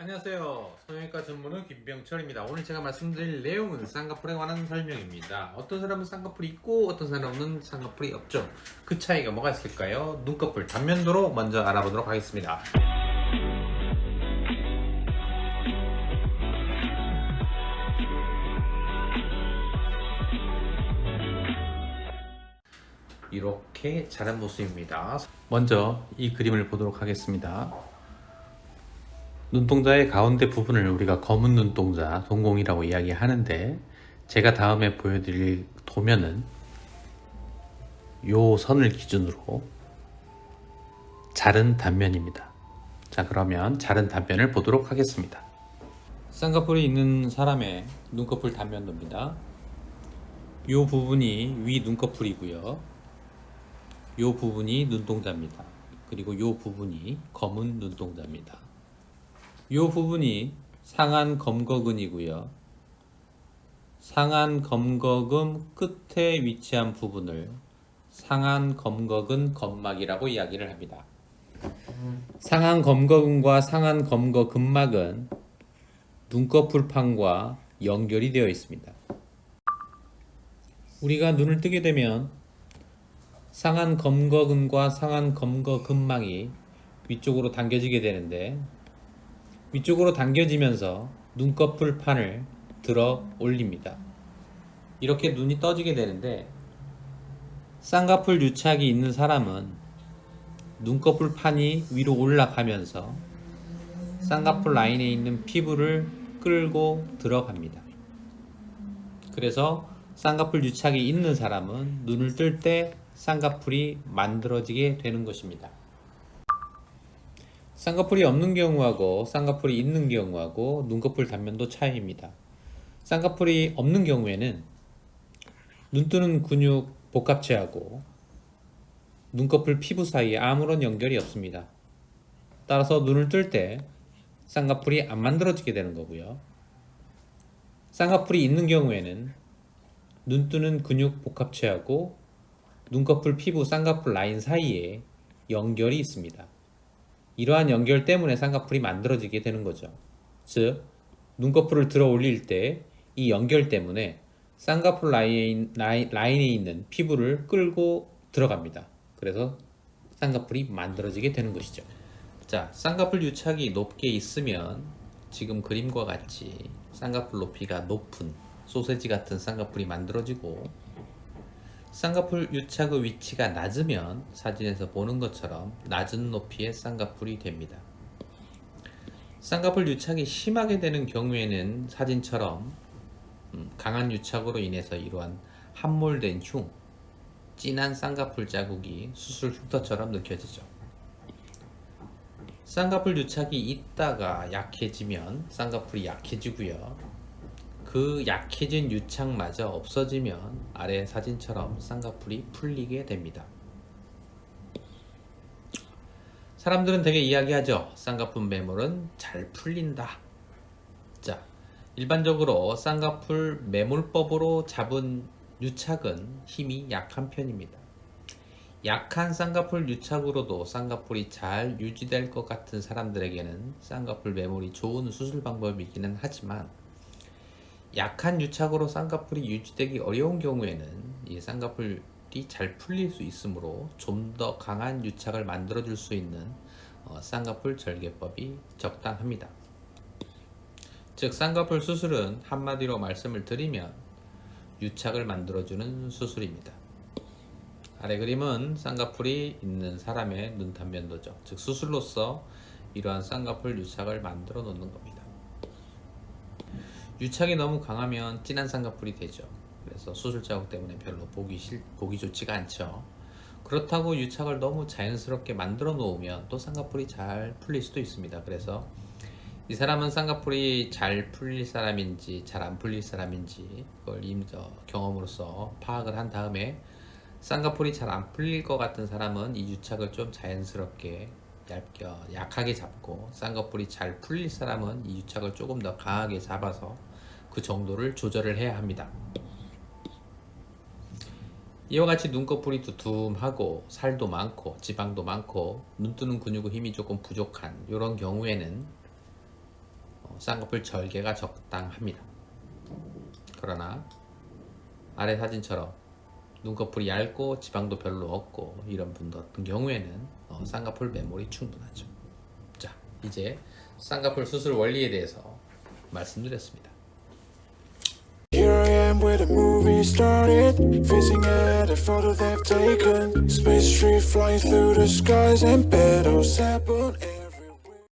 안녕하세요. 성형외과 전문의 김병철입니다. 오늘 제가 말씀드릴 내용은 쌍꺼풀에 관한 설명입니다. 어떤 사람은 쌍꺼풀이 있고 어떤 사람은 쌍꺼풀이 없죠. 그 차이가 뭐가 있을까요? 눈꺼풀 단면도로 먼저 알아보도록 하겠습니다. 이렇게 자른 모습입니다. 먼저 이 그림을 보도록 하겠습니다. 눈동자의 가운데 부분을 우리가 검은 눈동자, 동공이라고 이야기하는데 제가 다음에 보여드릴 도면은 요 선을 기준으로 자른 단면입니다. 자 그러면 자른 단면을 보도록 하겠습니다. 쌍꺼풀이 있는 사람의 눈꺼풀 단면도입니다. 요 부분이 위 눈꺼풀이고요. 요 부분이 눈동자입니다. 그리고 요 부분이 검은 눈동자입니다. 요 부분이 상안 검거근이고요. 상안 검거근 끝에 위치한 부분을 상안 검거근 검막이라고 이야기를 합니다. 상안 검거근과 상안 검거 근막은 눈꺼풀판과 연결이 되어 있습니다. 우리가 눈을 뜨게 되면 상안 검거근과 상안 검거 근막이 위쪽으로 당겨지게 되는데 위쪽으로 당겨지면서 눈꺼풀 판을 들어 올립니다. 이렇게 눈이 떠지게 되는데 쌍꺼풀 유착이 있는 사람은 눈꺼풀 판이 위로 올라가면서 쌍꺼풀 라인에 있는 피부를 끌고 들어갑니다. 그래서 쌍꺼풀 유착이 있는 사람은 눈을 뜰 때 쌍꺼풀이 만들어지게 되는 것입니다. 쌍꺼풀이 없는 경우하고 쌍꺼풀이 있는 경우하고 눈꺼풀 단면도 차이입니다. 쌍꺼풀이 없는 경우에는 눈 뜨는 근육 복합체하고 눈꺼풀 피부 사이에 아무런 연결이 없습니다. 따라서 눈을 뜰 때 쌍꺼풀이 안 만들어지게 되는 거고요. 쌍꺼풀이 있는 경우에는 눈 뜨는 근육 복합체하고 눈꺼풀 피부 쌍꺼풀 라인 사이에 연결이 있습니다. 이러한 연결 때문에 쌍꺼풀이 만들어지게 되는 거죠. 즉, 눈꺼풀을 들어 올릴 때 이 연결 때문에 쌍꺼풀 라인, 라인, 라인에 있는 피부를 끌고 들어갑니다. 그래서 쌍꺼풀이 만들어지게 되는 것이죠. 자, 쌍꺼풀 유착이 높게 있으면 지금 그림과 같이 쌍꺼풀 높이가 높은 소세지 같은 쌍꺼풀이 만들어지고 쌍꺼풀 유착의 위치가 낮으면 사진에서 보는 것처럼 낮은 높이의 쌍꺼풀이 됩니다. 쌍꺼풀 유착이 심하게 되는 경우에는 사진처럼 음, 강한 유착으로 인해서 이러한 함몰된 흉, 진한 쌍꺼풀 자국이 수술 흉터처럼 느껴지죠. 쌍꺼풀 유착이 있다가 약해지면 쌍꺼풀이 약해지고요. 그 약해진 유착마저 없어지면 아래 사진처럼 쌍꺼풀이 풀리게 됩니다. 사람들은 되게 이야기하죠. 쌍꺼풀 매몰은 잘 풀린다. 자, 일반적으로 쌍꺼풀 매몰법으로 잡은 유착은 힘이 약한 편입니다. 약한 쌍꺼풀 유착으로도 쌍꺼풀이 잘 유지될 것 같은 사람들에게는 쌍꺼풀 매몰이 좋은 수술 방법이기는 하지만 약한 유착으로 쌍꺼풀이 유지되기 어려운 경우에는 이 쌍꺼풀이 잘 풀릴 수 있으므로 좀 더 강한 유착을 만들어 줄 수 있는 어, 쌍꺼풀 절개법이 적당합니다. 즉 쌍꺼풀 수술은 한마디로 말씀을 드리면 유착을 만들어주는 수술입니다. 아래 그림은 쌍꺼풀이 있는 사람의 눈 단면도죠. 즉 수술로서 이러한 쌍꺼풀 유착을 만들어 놓는 겁니다. 유착이 너무 강하면 진한 쌍꺼풀이 되죠. 그래서 수술 자국 때문에 별로 보기 싫, 보기 좋지가 않죠. 그렇다고 유착을 너무 자연스럽게 만들어 놓으면 또 쌍꺼풀이 잘 풀릴 수도 있습니다. 그래서 이 사람은 쌍꺼풀이 잘 풀릴 사람인지 잘 안 풀릴 사람인지 그걸 임 경험으로서 파악을 한 다음에 쌍꺼풀이 잘 안 풀릴 것 같은 사람은 이 유착을 좀 자연스럽게 얇게 어, 약하게 잡고 쌍꺼풀이 잘 풀릴 사람은 이 유착을 조금 더 강하게 잡아서 그 정도를 조절을 해야 합니다. 이와 같이 눈꺼풀이 두툼하고 살도 많고 지방도 많고 눈 뜨는 근육의 힘이 조금 부족한 이런 경우에는 쌍꺼풀 절개가 적당합니다. 그러나 아래 사진처럼 눈꺼풀이 얇고 지방도 별로 없고 이런 분 같은 경우에는 어, 쌍꺼풀 매몰이 충분하죠. 자, 이제 쌍꺼풀 수술 원리에 대해서 말씀드렸습니다. Movie started, facing at a photo they've taken. Space tree flying through the skies and petals happen.